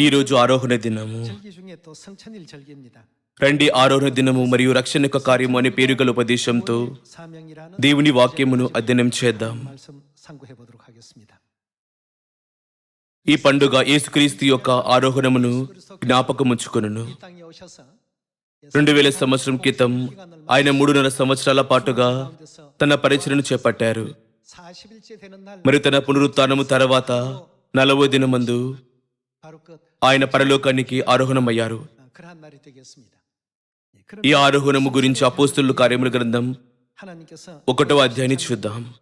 ఈ రోజు ఆరోహణ దినము. రండి ఆరోహణ దినము మరియు రక్షణ యొక్క కార్యము అనే పేరు గల ఉపదేశంతో దేవుని వాక్యమును అధ్యయనం చేద్దాం. ఈ పండుగ యేసుక్రీస్తు యొక్క ఆరోహణమును జ్ఞాపకముంచుకును రెండు వేల సంవత్సరం క్రితం ఆయన మూడున్నర సంవత్సరాల పాటుగా తన పరిచయను చేపట్టారు. మరి తన పునరుత్నము తర్వాత నలభై దినమందు ఆయన పరలోకానికి ఆరోహణమయ్యారు. ఈ ఆరోహణము గురించి అపోస్తులు కార్యముల గ్రంథం ఒకటో అధ్యాయాన్ని చూద్దాం.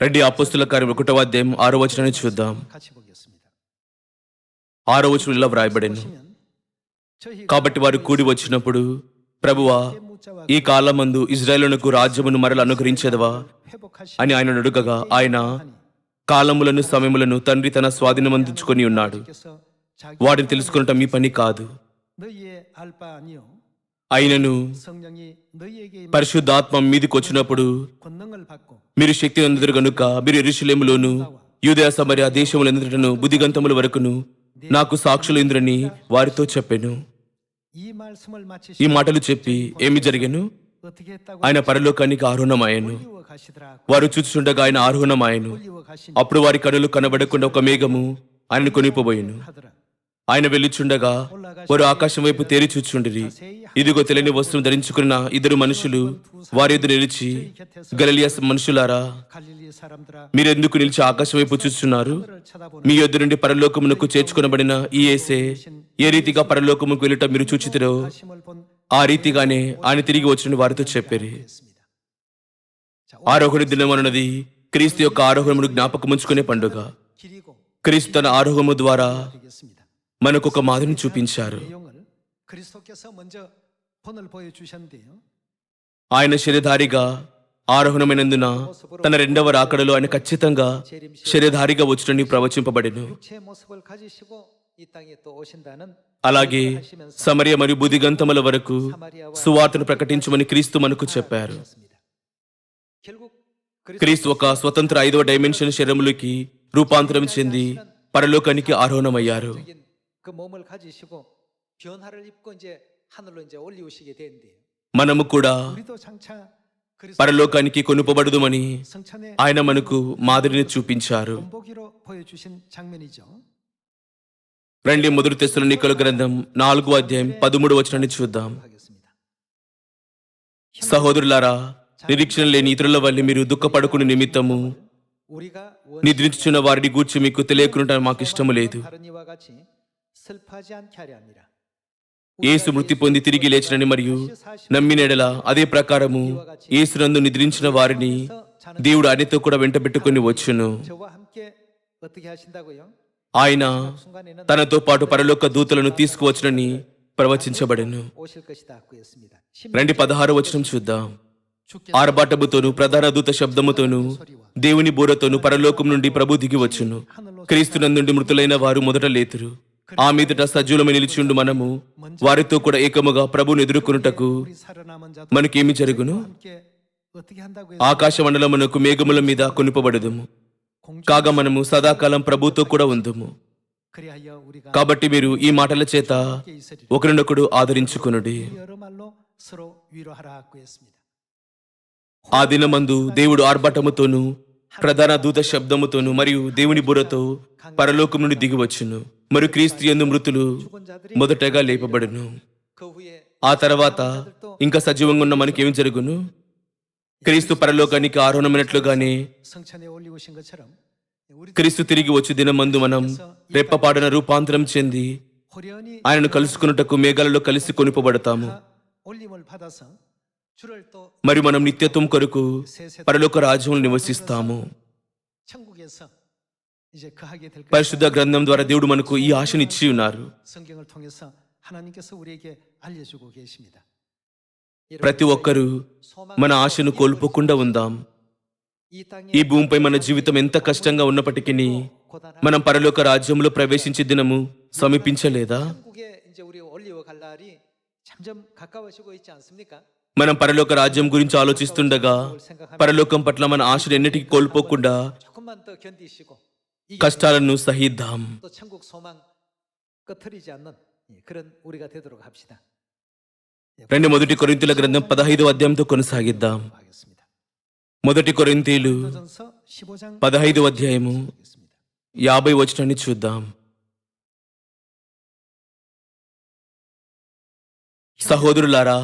రెడ్డి అపోస్తుల కార్యం ఒకటో అధ్యాయం ఆరో వచనాన్ని చూద్దాం. ఆరో వచనంలో వ్రాయబడింది కాబట్టి వారు కూడి వచ్చినప్పుడు ప్రభువా ఈ కాలమందు ఇజ్రాయేలునకు రాజ్యమును మరల అనుగ్రహించదవా? అని ఆయన అడుగగా ఆయన కాలములను సమయములను తండ్రి తన స్వాధీనం అందించుకొని ఉన్నాడు. వాటిని తెలుసుకునటం మీ పని కాదు. అయినను పరిశుద్ధాత్మ మీదికి వచ్చినప్పుడు మీరు శక్తి అందరు గనుక మీరు ఎరుశలేములోను యూదయ సమర్య దేశములందరిటను బుద్ధిగంతముల వరకును నాకు సాక్షులు ఇంద్రని వారితో చెప్పాను. ఈ మాటలు చెప్పి ఏమి జరిగాను? ఆయన పరలోకానికి ఆరోహణమాయను. వారు చూచుండగా ఆయన ఆరోహణమాయను. అప్పుడు వారి కడులు కనబడకుండా ఒక మేఘము ఆయన కొనిపోబోయాను. ఆయన వెళ్ళిచుండగా వారు ఆకాశం వైపు తేరి చూచుండిరి. ఇదిగో తెలియని వస్త్రం ధరించుకున్న ఇద్దరు మనుషులు వారెదురు నిలిచి గలలియా మనుషులారా మీరెందుకు నిలిచి ఆకాశం వైపు చూస్తున్నారు? మీ ఎదురు నుండి పరలోకమునకు చేర్చుకునబడిన ఈ ఏసే ఏ రీతిగా పరలోకముకు వెళ్ళటం మీరు చూచితురో ఆ రీతిగానే ఆయన తిరిగి వచ్చిన వారితో చెప్పారు. ఆరోహణ దినం అన్నది క్రీస్తు యొక్క ఆరోహణమును జ్ఞాపకం ఉంచుకునే పండుగ. క్రీస్తు తన ఆరోహము ద్వారా మనకొక మాదిరిని చూపించారు. ఆయన శరీరధారిగా ఆరోహణమైనందున తన రెండవ రాకడలో ఆయన ఖచ్చితంగా శరీరధారిగా వచ్చుటని ప్రవచింపబడిను. అలాగే సమరయ మరియు బుదిగంతముల వరకు సువార్తను ప్రకటించమని క్రీస్తు మనకు చెప్పారు. క్రీస్తు ఒక స్వతంత్ర ఐదవ డైమెన్షన్ శరములకి రూపాంతరం చెంది పరలోకానికి ఆరోహణమయ్యారు. 그 몸을 가지시고 변화를 입고 이제 하늘로 이제 올리우시게 된대요. మనము కూడా 우리도 장차 그리스도 పరలోకానికి కొనుపబడదుమని 성찬의 ఆయన మనకు మాదిరిని చూపించారు 본보기로 보여주신 장면이죠. రండి మొదటి తెస్సలోనికల గ్రంథం నాలుగో అధ్యాయం పదమూడు వచనాన్ని చూద్దాం 하겠습니다. సహోదరులారా నిరీక్షణ లేని ఇతరుల వల్ల మీరు దుఃఖపడుకునే నిమిత్తము 우리가 నిద్రించుచున్న వారిని గూర్చి మీకు తెలియకుండా మాకు ఇష్టము లేదు 다른 이와 같이 ఏసు మృతి పొంది తిరిగి లేచినని మరియు నమ్మినెడల అదే ప్రకారము ఏసునందు నిద్రించిన వారిని దేవుడు ఆయనతో కూడా వెంటబెట్టుకుని వచ్చును. ఆయన తనతో పాటు పరలోక దూతలను తీసుకువచ్చునని ప్రవచించబడను. రెండు పదహారు వచనం చూద్దాం. ఆర్భాటముతోను ప్రధాన దూత శబ్దముతోను దేవుని బోరతోను పరలోకం నుండి ప్రభు దిగి వచ్చును. క్రీస్తునందుండి మృతులైన వారు మొదట లేతురు. ఆ మీదట సజీవమై నిలిచిండు మనము. వారితో కూడా ఏకముగా ప్రభుని ఎదుర్కొనుటకు మనకేమి జరుగును? ఆకాశ మండలమునకు మేఘముల మీద కొనుపబడదుము. కాగా మనము సదాకాలం ప్రభుతో కూడా ఉందము. కాబట్టి మీరు ఈ మాటల చేత ఒకరినొకడు ఆదరించుకునుడి. ఆ దినమందు దేవుడు ఆర్భటముతోనూ ప్రధాన దూత శబ్దముతోను మరియు దేవుని బుర్రతో పరలోకం నుండి దిగివచ్చును. మరియు క్రీస్తు ఎందు మృతులు మొదటగా లేపబడును. ఆ తర్వాత ఇంకా సజీవంగా ఉన్న మనకి ఏమి జరుగును? క్రీస్తు పరలోకానికి ఆరోహణమైనట్లుగానే క్రీస్తు తిరిగి వచ్చే దినమందు మనం రెప్పపాడన రూపాంతరం చెంది ఆయనను కలుసుకున్నటకు మేఘాలలో కలిసి కొనిపబడతాము. మరి మనం నిత్యత్వం కొరకు పరలోక రాజ్యంలో నివసిస్తాము. పరిశుద్ధ గ్రంథం ద్వారా దేవుడు మనకు ఈ ఆశనిచ్చి ఉన్నారు. ప్రతి ఒక్కరూ మన ఆశను కోల్పోకుండా ఉందాం. ఈ భూమిపై మన జీవితం ఎంత కష్టంగా ఉన్నప్పటికీ మనం పరలోక రాజ్యంలో ప్రవేశించే దినము సమీపించలేదా? మనం పరలోక రాజ్యం గురించి ఆలోచిస్తుండగా పరలోకం పట్ల మన ఆశలు ఎన్నిటికీ కోల్పోకుండా కష్టాలను సహిద్దాం. రెండు మొదటి కొరింతీల గ్రంథం పదహైదు అధ్యాయంతో కొనసాగిద్దాం. మొదటి కొరింతీలు పదహైదు అధ్యాయము యాభై వచనాన్ని చూద్దాం. సహోదరులారా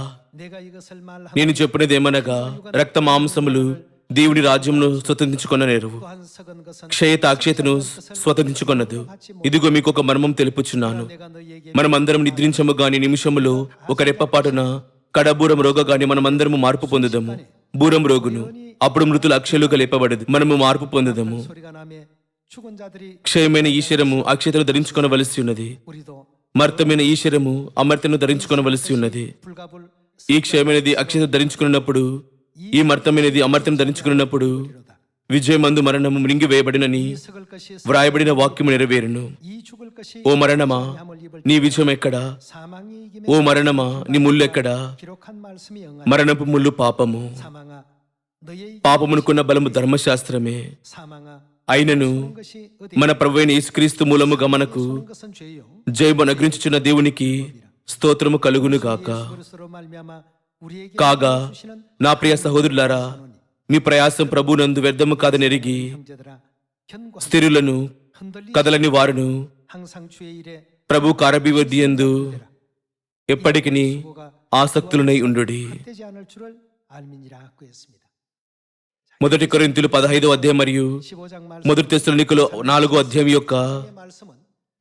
నేను చెప్పినది ఏమనగా రక్త మాంసములు దేవుడి రాజ్యంను స్వతంత్రించుకున్న నేరువు. క్షయత అక్షయతను స్వతందించుకున్నదు ఇదిగో మీకు ఒక మర్మం తెలుపుచున్నాను. మనమందరం నిద్రించము గాని నిమిషములో ఒక రెప్పపాటున కడబూరం రోగ గాని మనమందరము మార్పు పొందుదాము. బూరం రోగును అప్పుడు మృతులు అక్షయులుగా లేపబడదు. మనము మార్పు పొందుదాము. క్షయమైన ఈశ్వరము అక్షతను ధరించుకోవలసి ఉన్నది. మర్తమైన ఈశ్వరము అమర్తను ధరించుకొనవలసి ఉన్నది. ఈ క్షయమైనది అక్షత ధరించుకున్నప్పుడు ఈ మర్తమైనది అమర్తం ధరించుకున్నప్పుడు విజయమందు మరణము మృంగివేయబడినని వ్రాయబడిన వాక్యము నెరవేరును. ఓ మరణమా నీ విజయం ఎక్కడా? ఓ మరణమా నీ ముళ్ళు ఎక్కడా? మరణపు ముళ్ళు పాపము. పాపమునుకున్న బలము ధర్మశాస్త్రమే. అయినను మన ప్రభువైన యేసుక్రీస్తు మూలముగా మనకు జయమునగ్రించుచున్న దేవునికి స్తోత్రము కలుగునుగాక కాగా నా ప్రియ సహోదరులారా మీ ప్రయాసం ప్రభునందు వ్యర్థము కాదని ఎరిగి స్థిరులను కదలని వారును ప్రభు కారభివృద్ధి ఎందు ఎప్పటికీ ఆసక్తులనై ఉండు మొదటి కొరింతులు పదహైదో అధ్యాయం మరియు మొదటి తెస్తులు నాలుగో అధ్యాయం యొక్క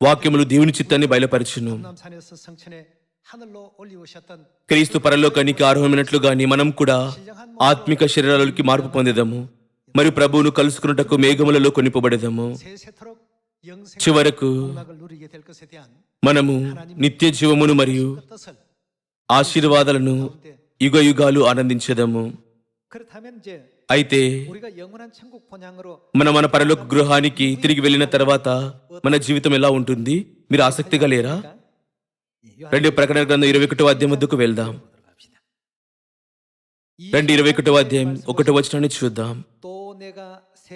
వాక్యములు దేవుని చిత్తాన్ని బయలుపరచును. క్రీస్తు పరలోకానికి ఆరోహమైనట్లుగాని మనం కూడా ఆత్మిక శరీరాలకి మార్పు పొందేదాము. మరియు ప్రభువును కలుసుకున్నటకు మేఘములలో కొనిపబడేదాము. చివరకు మనము నిత్య జీవమును మరియు ఆశీర్వాదాలను యుగ యుగాలు ఆనందించేదాము. అయితే మన మన పరలోక గృహానికి తిరిగి వెళ్ళిన తర్వాత మన జీవితం ఎలా ఉంటుంది? మీరు ఆసక్తిగా లేరా? రెండు ప్రకటన గ్రంథం ఇరవై ఒకటో అధ్యాయం వద్దకు వెళ్దాం. రెండు ఇరవై ఒకటో అధ్యాయం ఒకటో వచనాన్ని చూద్దాం.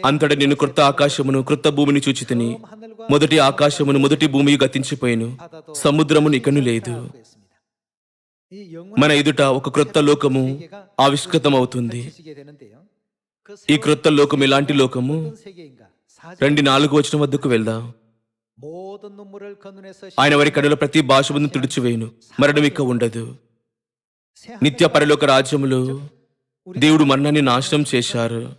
అంతట నేను క్రొత్త ఆకాశమును క్రొత్త భూమిని చూచి తిని మొదటి ఆకాశమును మొదటి భూమి గతించిపోయాను. సముద్రమును ఇకను లేదు. మన ఎదుట ఒక క్రొత్త లోకము ఆవిష్కృతం అవుతుంది ఈ క్రొత్త లోకం ఇలాంటి లోకము? రెండు నాలుగు వచ్చిన వద్దకు వెళ్దాం. ఆయన వారి కడుల ప్రతి భాషను తుడిచివేయును. మరణం ఇక ఉండదు. నిత్య పరలోక రాజ్యములు దేవుడు మరణాన్ని నాశనం చేశారు.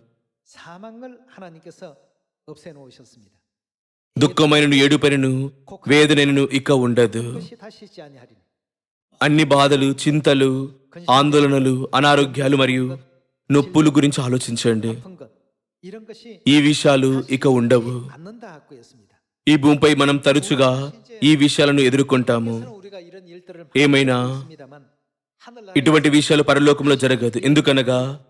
దుఃఖమైన ఏడుపెనను వేదనను ఇక ఉండదు. అన్ని బాధలు చింతలు ఆందోళనలు అనారోగ్యాలు మరియు నొప్పుల గురించి ఆలోచించండి. ఈ విషయాలు ఇక ఉండవు. ఈ భూమిపై మనం తరచుగా ఈ విషయాలను ఎదుర్కొంటాము. ఏమైనా? ఇటువంటి విషయాలు పరలోకంలో జరగదు. ఎందుకనగా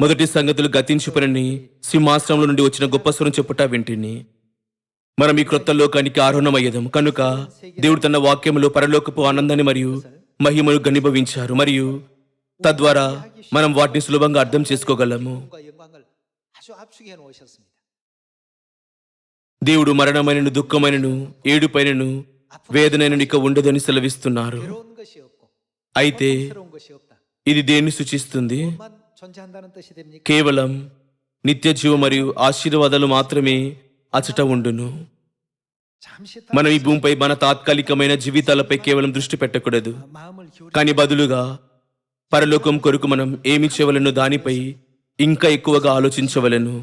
మొదటి సంగతులు గతించుపనని సింహాశ్రమంలో నుండి వచ్చిన గొప్ప స్వరం చెప్పుట వింటిని. మనం ఈ క్రొత్త లోకానికి ఆరోహణమయ్యేదాం కనుక దేవుడు తన వాక్యంలో పరలోకపు ఆనందాన్ని మరియు మహిమను గనిభవించారు మరియు తద్వారా మనం వాటిని సులభంగా అర్థం చేసుకోగలము. దేవుడు మరణమైనను దుఃఖమైనను ఏడుపైనను వేదనైన ఇక ఉండదని సెలవిస్తున్నారు. అయితే ఇది దేన్ని సూచిస్తుంది? కేవలం నిత్య జీవ మరియు ఆశీర్వాదాలు మాత్రమే అచట ఉండును. మనం ఈ భూమిపై మన తాత్కాలికమైన జీవితాలపై కేవలం దృష్టి పెట్టకూడదు. కానీ బదులుగా పరలోకం కొరకు మనం ఏమి చేయవలను దానిపై ఇంకా ఎక్కువగా ఆలోచించవలను.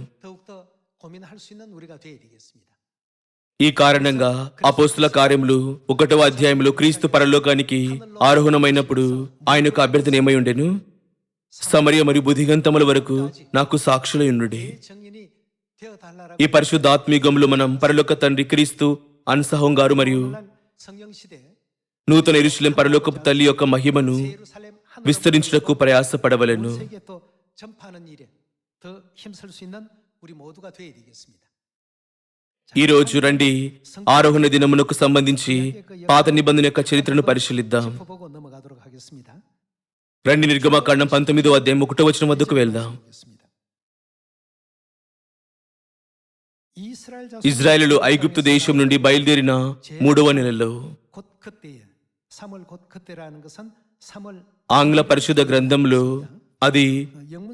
ఈ కారణంగా అపోస్తుల కార్యములు ఒకటవ అధ్యాయంలో క్రీస్తు పరలోకానికి ఆరోహణమైనప్పుడు ఆయన యొక్క అభ్యర్థన ఏమై ఉండెను? సమర్య మరియు బుధిగంతముల వరకు నాకు సాక్షులయుండు ఈ పరిశుద్ధాత్మీగములు మనం పరలోక తండ్రి క్రీస్తు అన్సహం గారు మరియు నూతన ఇరుషులం పరలోకపు తల్లి యొక్క మహిమను విస్తరించుటకు ప్రయాసపడవలను. ఈరోజు రండి. ఆరోహణ దినమునకు సంబంధించి పాత నిబంధన యొక్క చరిత్రను పరిశీలిద్దాం. రండి నిర్గమకాండం పంతొమ్మిదో అధ్యాయం ఒకటో వచ్చిన వద్దకు వెళ్దాం. ఇజ్రాయెలు ఐగుప్తు దేశం నుండి బయలుదేరిన మూడవ నెలలో. ఆంగ్ల పరిశుద్ధ గ్రంథంలో అది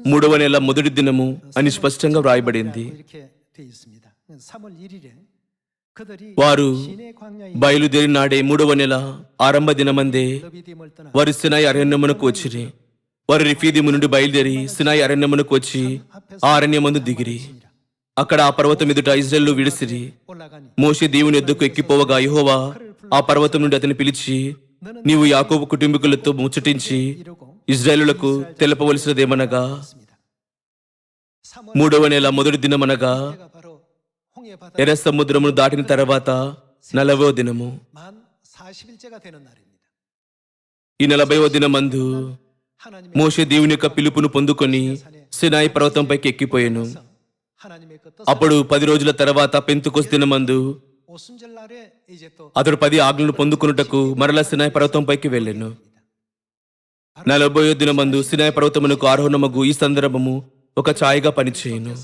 మూడవ నెల మొదటి దినము అని స్పష్టంగా వ్రాయబడింది. వారు బయలుదేరి నాడే మూడవ నెల ఆరంభ దినమందే వారు సినాయి అరణ్యమునకు వచ్చి వారు రిఫీదిము నుండి బయలుదేరి సినాయి అరణ్యమునకు వచ్చి ఆ అరణ్యమందు దిగిరి. అక్కడ ఆ పర్వతం ఎదుట ఇజ్రాయెల్ విడిసిరి. మోసే దేవుని ఎద్దుకు ఎక్కిపోవగా యహోవా ఆ పర్వతం నుండి అతని పిలిచి నీవు యాకోబు కుటుంబీకులతో ముచ్చటించి ఇజ్రాయేలులకు తెలపవలసినదేమనగా? మూడవ నెల మొదటి దినమనగా? ఎర్ర సముద్రమును దాటిన తర్వాత నలభవ దినము. ఈ నలభైవ దినమందు మోషే దేవుని యొక్క పిలుపును పొందుకొని సినాయి పర్వతంపైకి ఎక్కిపోయాను. అప్పుడు పది రోజుల తర్వాత పెంతుకొస్తున్న దినమందు అతడు పది ఆజ్ఞలను పొందుకున్నటకు మరల సినాయ పర్వతంపైకి వెళ్ళాను. నలభై దినమందు సినాయ పర్వతమునకు ఆరోహణమగు ఈ సందర్భము ఒక ఛాయగా పనిచేయను.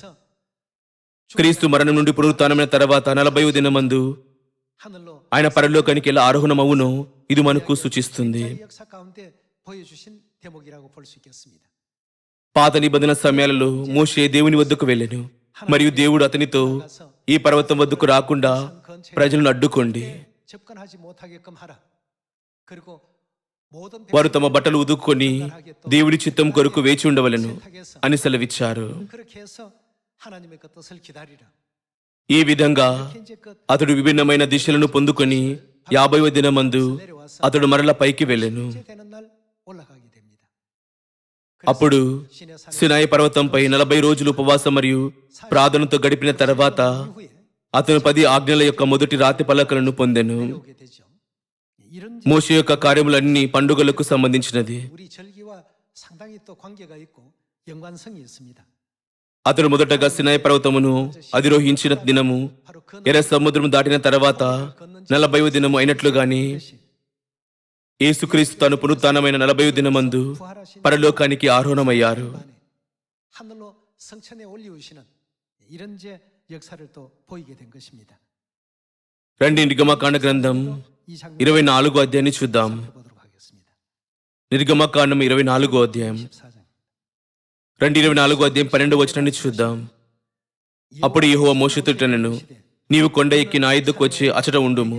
క్రీస్తు మరణం నుండి పునరుత్నమైన తర్వాత నలభై దినమందు ఆయన పరలోకానికి ఎలా ఆరోహణమవునో ఇది మనకు సూచిస్తుంది. పాత నిబంధన సమయాలలో మోషే దేవుని వద్దకు వెళ్ళాను. మరియు దేవుడు అతనితో ఈ పర్వతం వద్దకు రాకుండా ప్రజలను అడ్డుకోండి. వారు తమ బట్టలు ఉదుక్కొని దేవుడి చిత్తం కొరకు వేచి ఉండవలను అని సెలవిచ్చారు. ఈ విధంగా అతడు విభిన్నమైన దిశలను పొందుకొని యాభైవ దినమందు అతడు మరల పైకి వెళ్ళెను. అప్పుడు సినాయి పర్వతంపై నలభై రోజులు ఉపవాసం మరియు ప్రార్థనతో గడిపిన తర్వాత అతను పది ఆజ్ఞల యొక్క మొదటి రాతి పలకలను పొందెను. మోస యొక్క కార్యములన్నీ పండుగలకు సంబంధించినది. అతను మొదటగా సినాయ పర్వతమును అధిరోహించిన దినము ఎర సముద్రం దాటిన తర్వాత నలభై దినము అయినట్లుగాని యేసుక్రీస్తు తను పునరుత్నమైన నలభై దినమందు పరలోకానికి ఆరోహణమయ్యారు. రండి నిర్గమకాండ గ్రంథం ఇరవై నాలుగో అధ్యాయాన్ని చూద్దాం నిర్గమకాండం ఇరవై నాలుగో అధ్యాయం రెండు ఇరవై నాలుగో అధ్యాయం పన్నెండు వచనాన్ని చూద్దాం అప్పుడు యహోవ మోషతుటనను నీవు కొండ ఎక్కి నా ఇద్దకు వచ్చి అచట ఉండుము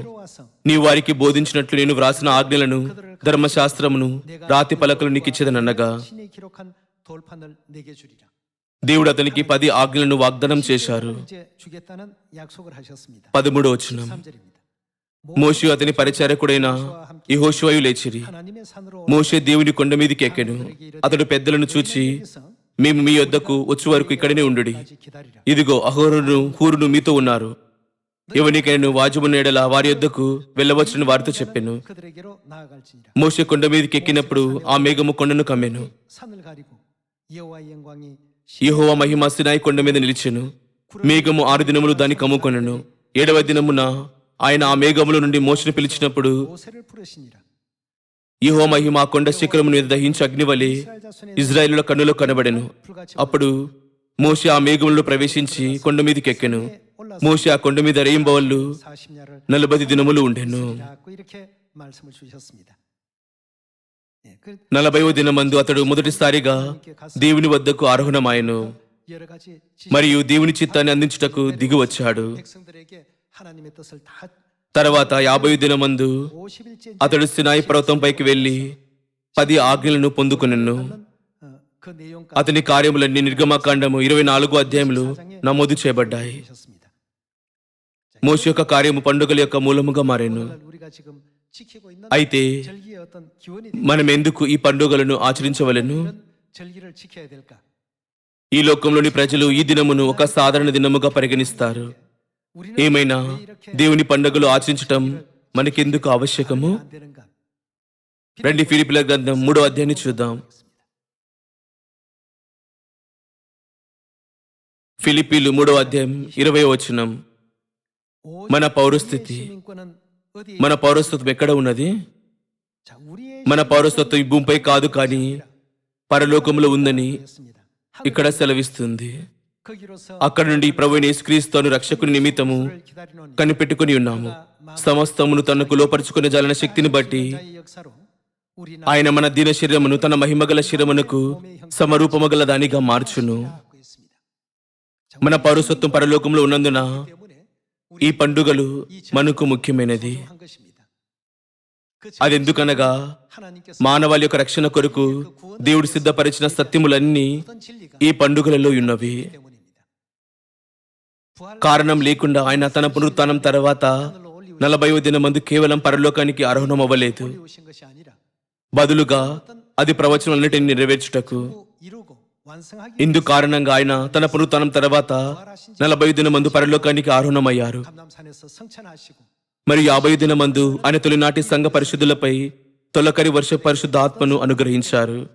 నీవు వారికి బోధించినట్లు నేను వ్రాసిన ఆజ్ఞలను ధర్మశాస్త్రమును రాతి పలకలు నీకు ఇచ్చేదనగా దేవుడు అతనికి పది ఆజ్ఞలను వాగ్దానం చేశారు. పదమూడు వచ్చిన మోషి అతని పరిచారకుడైన యహోషువాయు లేచిరి. మోషే దేవుని కొండ మీదకి ఎక్కాను అతడు పెద్దలను చూచి మేము మీ వద్దకు వచ్చే వరకు ఇక్కడనే ఉండు ఇదిగో అహోరును హూరును మీతో ఉన్నారు. ఎవరికైనా వాజుము నేడల వారి వద్దకు వెళ్ళవచ్చును వారితో చెప్పాను. మోసే కొండ మీదకి ఎక్కినప్పుడు ఆ మేఘము కొండను కమ్మాను. యహోవ మహిమ సినాయి కొండ మీద నిలిచెను. మేఘము ఆరు దినములు దాన్ని కమ్ముకొనను ఏడవ దినమున ఆయన ఆ మేఘముల నుండి మోసను పిలిచినప్పుడు యహో మహిమ ఆ కొండ శిఖరమును మీద దహించి అగ్నివలి ఇజ్రాయిలుల కన్నులో కనబడెను. అప్పుడు మోషి ఆ మేఘములు ప్రవేశించి కొండ మీదకి ఎక్కెను. మోషి ఆ కొండ మీద రేయింబవళ్ళు నలభై దినములు ఉండెను. నలభైవ దినమందు అతడు మొదటిసారిగా దేవుని వద్దకు అర్హునమాయను మరియు దేవుని చిత్తాన్ని అందించుటకు దిగువచ్చాడు. తర్వాత యాభై దినమందు అతడు సినాయి పర్వతంపైకి వెళ్ళి పది ఆజ్ఞలను పొందుకునను. అతని కార్యములన్నీ నిర్గమకాండము ఇరవై నాలుగు అధ్యాయములు నమోదు చేయబడ్డాయి. మోష యొక్క కార్యము పండుగల యొక్క మూలముగా మారాను. అయితే మనం ఎందుకు ఈ పండుగలను ఆచరించవలను? ఈ లోకంలోని ప్రజలు ఈ దినమును ఒక సాధారణ దినముగా పరిగణిస్తారు. ఏమైనా దేవుని పండుగలు ఆచరించటం మనకెందుకు ఆవశ్యకము? రండి ఫిలిపిల గ్రంథం మూడో అధ్యాయాన్ని చూద్దాం. ఫిలిపీలు మూడో అధ్యాయం ఇరవై వచనం. మన పౌరస్థితి. మన పౌరస్తత్వం ఎక్కడ ఉన్నది? మన పౌరస్తత్వం ఈ భూమిపై కాదు కానీ పరలోకంలో ఉందని ఇక్కడ సెలవిస్తుంది. అక్కడ నుండి ప్రభుని యేసుక్రీస్తును రక్షకుని నిమిత్తము కనిపెట్టుకుని ఉన్నాము. సమస్తమును తనకు లోపరుచుకునే జలన శక్తిని బట్టి ఆయన మన దీన శరీరమును తన మహిమగల శరీరమునకు సమరూపమగల దానిగా మార్చును. మన పౌరసత్వం పరలోకంలో ఉన్నందున ఈ పండుగలు మనకు ముఖ్యమైనది. అదెందుకనగా మానవాళి యొక్క రక్షణ కొరకు దేవుడు సిద్ధపరిచిన సత్యములన్నీ ఈ పండుగలలో ఉన్నవి. కారణం లేకుండా ఆయన తన పునరుత్నం తర్వాత నలభై దిన మందు కేవలం పరలోకానికి అర్హణమవ్వలేదు బదులుగా అది ప్రవచనాలన్నిటిని నెరవేర్చుటకు ఇందు కారణంగా ఆయన తన పునరుత్నం తర్వాత నలభై దిన మందు పరలోకానికి ఆరోహణమయ్యారు. మరి యాభై దిన మందు ఆయన తొలినాటి సంఘ పరిశుద్ధులపై తొలకరి వర్ష పరిశుద్ధ ఆత్మను అనుగ్రహించారు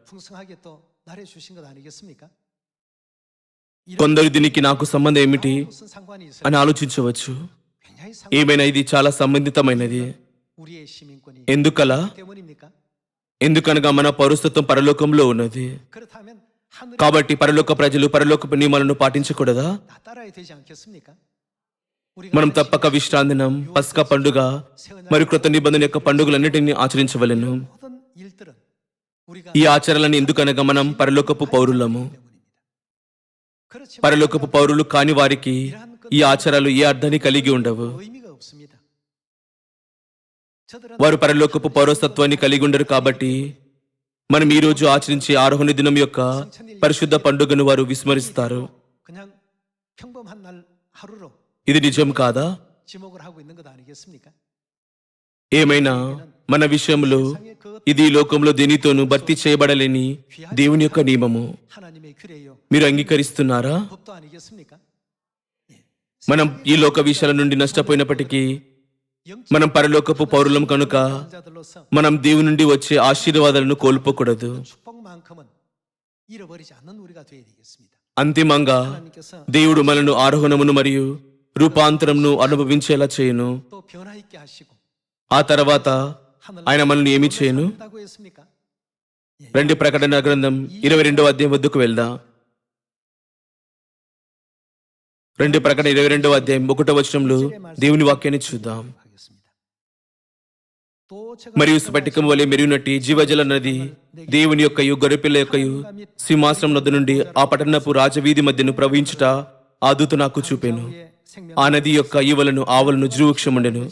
కొందరు దీనికి నాకు సంబంధం ఏమిటి? అని ఆలోచించవచ్చు. ఏమైనా ఇది చాలా సంబంధితమైనది. ఎందుకలా? ఎందుకనగా మన పౌరస్తత్వం పరలోకంలో ఉన్నది. కాబట్టి పరలోక ప్రజలు పరలోక నియమాలను పాటించకూడదా? మనం తప్పక విశ్రాంతినం పస్క పండుగ మరియు కృత నిబంధన యొక్క పండుగలన్నిటిని ఆచరించవలను. ఈ ఆచారాలను ఎందుకనగా మనం పరలోకపు పౌరులము. పరలోకపు పౌరులు కాని వారికి ఈ ఆచారాలు ఏ అర్థాన్ని కలిగి ఉండవు. వారు పరలోకపు పౌరసత్వాన్ని కలిగి ఉండరు కాబట్టి మనం ఈ రోజు ఆచరించే ఆరోహణ దినం యొక్క పరిశుద్ధ పండుగను వారు విస్మరిస్తారు. ఇది నిజం కాదా? ఏమైనా మన విషయంలో ఇది లోకంలో దేనితోనూ భర్తీ చేయబడలేని దేవుని యొక్క నియమము. మీరు అంగీకరిస్తున్నారా? మనం ఈ లోక విషయాల నుండి నష్టపోయినప్పటికీ మనం పరలోకపు పౌరులం కనుక మనం దేవుని నుండి వచ్చే ఆశీర్వాదాలను కోల్పోకూడదు. అంతిమంగా దేవుడు మనను ఆరోహణమును మరియు రూపాంతరంను అనుభవించేలా చేయను. ఆ తర్వాత ఆయన మనల్ని ఏమి చేయను? రెండు ప్రకటన గ్రంథం ఇరవై రెండవ అధ్యాయం వద్దకు వెళ్దా. రెండు ప్రకటన ఇరవై రెండవ అధ్యాయం ఒకటో వచనంలో దేవుని వాక్యాన్ని చూద్దాం. మరియు స్ఫటికం వలె మెరుగునట్టి జీవజల నది దేవుని యొక్క గొరపిల్ల యొక్క సింహాసనం నది నుండి ఆ పట్టణపు రాజవీధి మధ్యను ప్రవహించుట ఆ దూత నాకు చూపాను. ఆ నది యొక్క ఈవలను ఆవలను జృవృక్షముండెను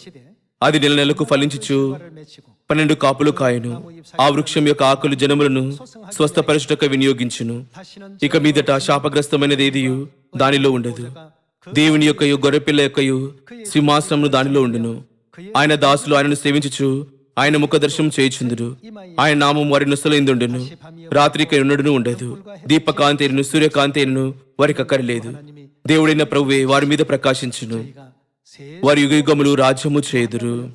అది నెల నెలకు ఫలించుచు పన్నెండు కాపులు కాయను. ఆ వృక్షం యొక్క ఆకులు జనములను స్వస్థపరచుటకు వినియోగించును. ఇక మీదట శాపగ్రస్తమైనది ఏది దానిలో ఉండదు. దేవుని యొక్క గొర్రెపిల్ల యొక్క సింహాసనము దానిలో ఉండును. ఆయన దాసులు ఆయనను సేవించుచు ఆయన ముఖదర్శనం చేయుచుందుడు ఆయన నామం వారి నుసలైందుండును. రాత్రికి నుండును ఉండదు. దీపకాంతేను సూర్యకాంతేను వారికి అక్కరలేదు. దేవుడైన ప్రభువే వారి మీద ప్రకాశించును. వారి యుగయుగములు రాజ్యము చేయుదురు.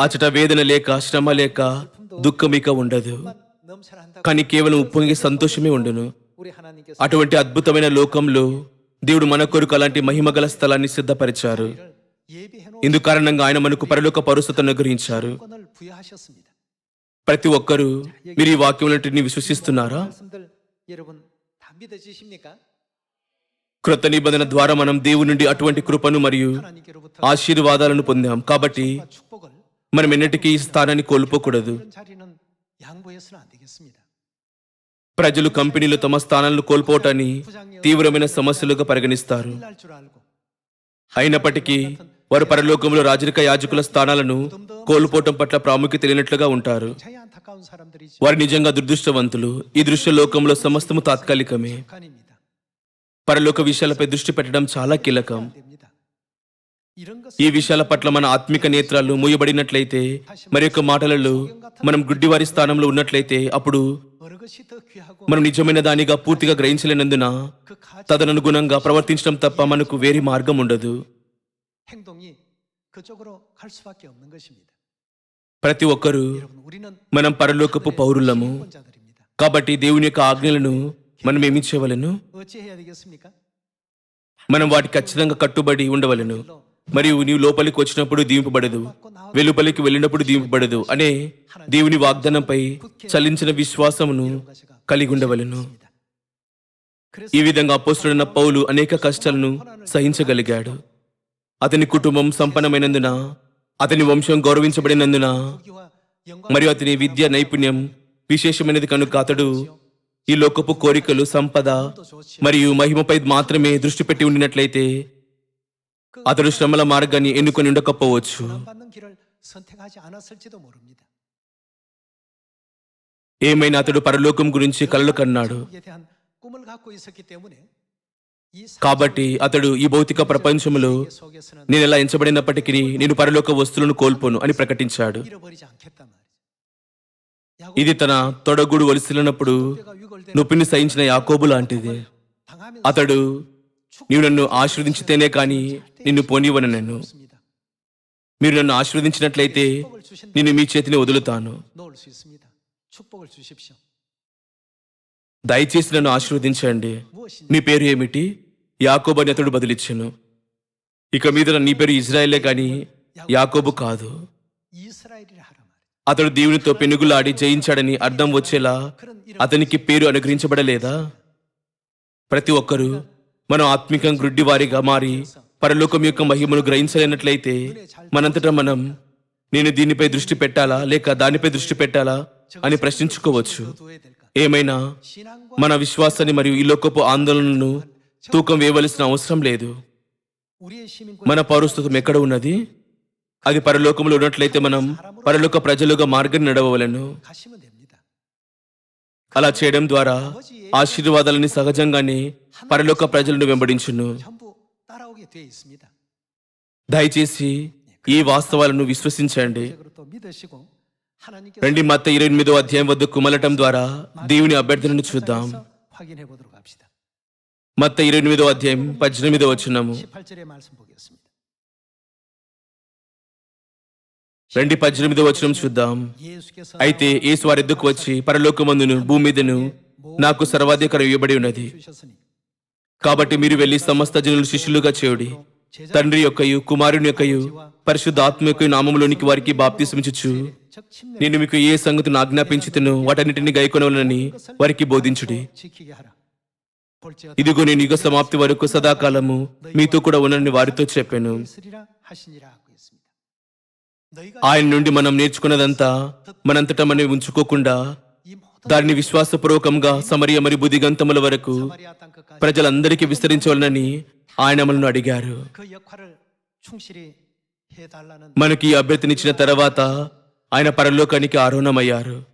అచట వేదన లేక శ్రమ లేక దుఃఖమిక ఉండదు. కానీ కేవలం ఉప్పొంగి సంతోషమే ఉండను. అటువంటి అద్భుతమైన లోకంలో దేవుడు మన కొరకు అలాంటి మహిమగల స్థలాన్ని సిద్ధపరిచారు. ఇందు కారణంగా ఆయన మనకు పరలోక పరుస్థితులను గురించారు ప్రతి ఒక్కరూ మీరు ఈ వాక్యములన్నింటినీ విశ్వసిస్తున్నారా? క్రొత్త నిబంధన ద్వారా మనం దేవుని నుండి అటువంటి కృపను మరియు ఆశీర్వాదాలను పొందాం. కాబట్టి మనం ఎన్నటికీ ఈ స్థానాన్ని కోల్పోకూడదు. ప్రజలు కంపెనీలు తమ స్థానాలను కోల్పోవటాన్ని తీవ్రమైన సమస్యలుగా పరిగణిస్తారు. అయినప్పటికీ వారు పరలోకంలో రాజరిక యాజకుల స్థానాలను కోల్పోవటం పట్ల ప్రాముఖ్యత లేనట్లుగా ఉంటారు. వారు నిజంగా దుర్దృష్టవంతులు. ఈ దృశ్య లోకంలో సమస్తము తాత్కాలికమే. పరలోక విషయాలపై దృష్టి పెట్టడం చాలా కీలకం. ఈ విషయాల పట్ల మన ఆత్మిక నేత్రాలు మూయబడినట్లయితే మరి యొక్క మాటలలో మనం గుడ్డివారి స్థానంలో ఉన్నట్లయితే అప్పుడు మనం నిజమైన దానిగా పూర్తిగా గ్రహించలేనందున తదనుగుణంగా ప్రవర్తించడం తప్ప మనకు వేరే మార్గం ఉండదు. ప్రతి ఒక్కరూ మనం పరలోకపు పౌరులము. కాబట్టి దేవుని యొక్క ఆజ్ఞలను మనం ఏమి చేయవలను? మనం వాటి ఖచ్చితంగా కట్టుబడి ఉండవలను. మరియు నీవు లోపలికి వచ్చినప్పుడు దీవింపబడదు. వెలుపలికి వెళ్ళినప్పుడు దీవింపబడదు అనే దేవుని వాగ్దానంపై చలించిన విశ్వాసమును కలిగి ఉండవలను. ఈ విధంగా అపోస్తుడైన పౌలు అనేక కష్టాలను సహించగలిగాడు. అతని కుటుంబం సంపన్నమైనందున అతని వంశం గౌరవించబడినందున మరియు అతని విద్య నైపుణ్యం విశేషమైనది కనుక అతడు ఈ లోకపు కోరికలు సంపద మరియు మహిమపై మాత్రమే దృష్టి పెట్టి ఉండినట్లయితే అతడు శ్రమల మార్గాన్ని ఎన్నుకొని ఉండకపోవచ్చు ఏమైనా అతడు పరలోకం గురించి కళ్ళు కన్నాడు కాబట్టి అతడు ఈ భౌతిక ప్రపంచంలో నేను ఎలా ఎంచబడినప్పటికీ నేను పరలోక వస్తువులను కోల్పోను అని ప్రకటించాడు ఇది తన తొడగుడు వలిసిలినప్పుడు నొప్పిని సహించిన యాకోబు లాంటిది అతడు నీవు నన్ను ఆశీర్వదించితేనే కానీ నిన్ను పోనివ్వను నేను. మీరు నన్ను ఆశీర్వదించినట్లయితే నేను మీ చేతిని వదులుతాను. దయచేసి నన్ను ఆశీర్వదించండి. నీ పేరు ఏమిటి? యాకోబు అని అతడు బదిలిచ్చాను. ఇక మీద నీ పేరు ఇజ్రాయలే కానీ యాకోబు కాదు. అతడు దేవునితో పెనుగులాడి జయించాడని అర్థం వచ్చేలా అతనికి పేరు అనుగ్రహించబడలేదా? ప్రతి ఒక్కరూ మనం ఆత్మికం గ్రుడ్డివారిగా మారి పరలోకం యొక్క మహిమను గ్రహించలేనట్లయితే మనంతటా మనం నేను దీనిపై దృష్టి పెట్టాలా లేక దానిపై దృష్టి పెట్టాలా అని ప్రశ్నించుకోవచ్చు. ఏమైనా మన విశ్వాసాన్ని మరియు ఈ లోకపు ఆందోళనను తూకం వేయవలసిన అవసరం లేదు. మన పౌరస్తత్వం ఎక్కడ ఉన్నది? అది పరలోకంలో ఉన్నట్లయితే మనం పరలోక ప్రజలుగా మార్గం నడవలను అలా చేయడం ద్వారా ఆశీర్వాదాలని సహజంగానే పరలోక ప్రజలను వెంబడించును. దయచేసి ఈ వాస్తవాలను విశ్వసించండి. రండి మత ఇరవై ఎనిమిదో అధ్యాయం వద్ద కుమలటం ద్వారా దేవుని అభ్యర్థనను చూద్దాం. మత్త ఇరవై ఎనిమిదో అధ్యాయం పద్దెనిమిదో వచ్చినము రెండు పద్దెనిమిదో వచనం చూద్దాం. అయితే ఏసు వారి ఎద్దుకు వచ్చి పరలోకమందును భూమి మీదను నాకు సర్వాధికారం ఇవ్వబడి ఉన్నది. కాబట్టి మీరు వెళ్ళి సమస్త జనులు శిష్యులుగా చేయుడి. తండ్రి యొక్కయు కుమారుని యొక్కయు పరిశుద్ధ ఆత్మ యొక్క నామంలోనికి వారికి బాప్తిసమించుచు. నేను మీకు ఏ సంగతిని ఆజ్ఞాపించుతును వాటన్నిటిని గైకొనని వారికి బోధించుడి. ఇదిగో నేను యుగ సమాప్తి వరకు సదాకాలము మీతో కూడా ఉన్నని వారితో చెప్పాను. ఆయన నుండి మనం నేర్చుకున్నదంతా మనంతటా మనం ఉంచుకోకుండా దానిని విశ్వాసపూర్వకంగా సమరియ మరి బుద్ధి గంతముల వరకు ప్రజలందరికీ విస్తరించవలనని ఆయన మనను అడిగారు. మనకి అభ్యర్థినిచ్చిన తర్వాత ఆయన పరలోకానికి ఆరోహణమయ్యారు.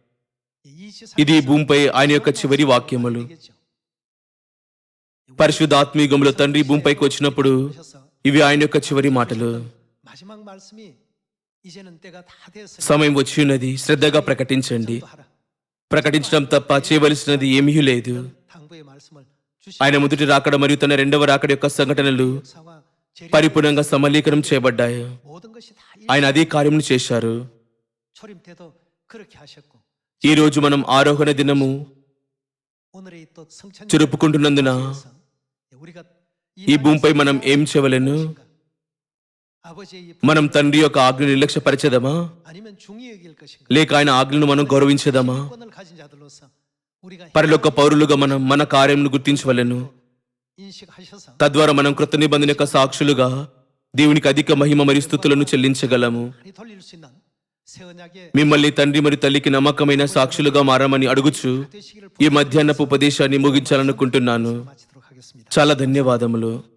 ఇది భూమిపై ఆయన యొక్క చివరి వాక్యములు. పరిశుద్ధాత్మీయములో తండ్రి భూమిపైకి వచ్చినప్పుడు ఇవి ఆయన యొక్క చివరి మాటలు. సమయం వచ్చి ఉన్నది. శ్రద్ధగా ప్రకటించండి. ప్రకటించడం తప్ప చేయవలసినది ఏమీ లేదు. ఆయన మొదటి రాకడ మరియు తన రెండవ రాకడ యొక్క సంఘటనలు పరిపూర్ణంగా సమలీకరణం చేయబడ్డాయి. ఆయన అదే కార్యం చేశారు. ఈ రోజు మనం ఆరోహణ దినము జరుపుకుంటున్నందున ఈ భూమిపై మనం ఏం చేయలేను మనం తండ్రి యొక్క ఆజ్ఞ నిర్లక్ష్యపరచదమా? లేక ఆయన ఆజ్ఞను మనం గౌరవించదమా? పరిలోక పౌరులుగా మనం మన కార్యంను గుర్తించవలను. తద్వారా మనం కృత నిబంధన యొక్క సాక్షులుగా దేవునికి అధిక మహిమ మరియు స్థుతులను చెల్లించగలము. మిమ్మల్ని తండ్రి మరియు తల్లికి నమ్మకమైన సాక్షులుగా మారమని అడుగుచు ఈ మధ్యాహ్నపు ఉపదేశాన్ని ముగించాలనుకుంటున్నాను. చాలా ధన్యవాదములు.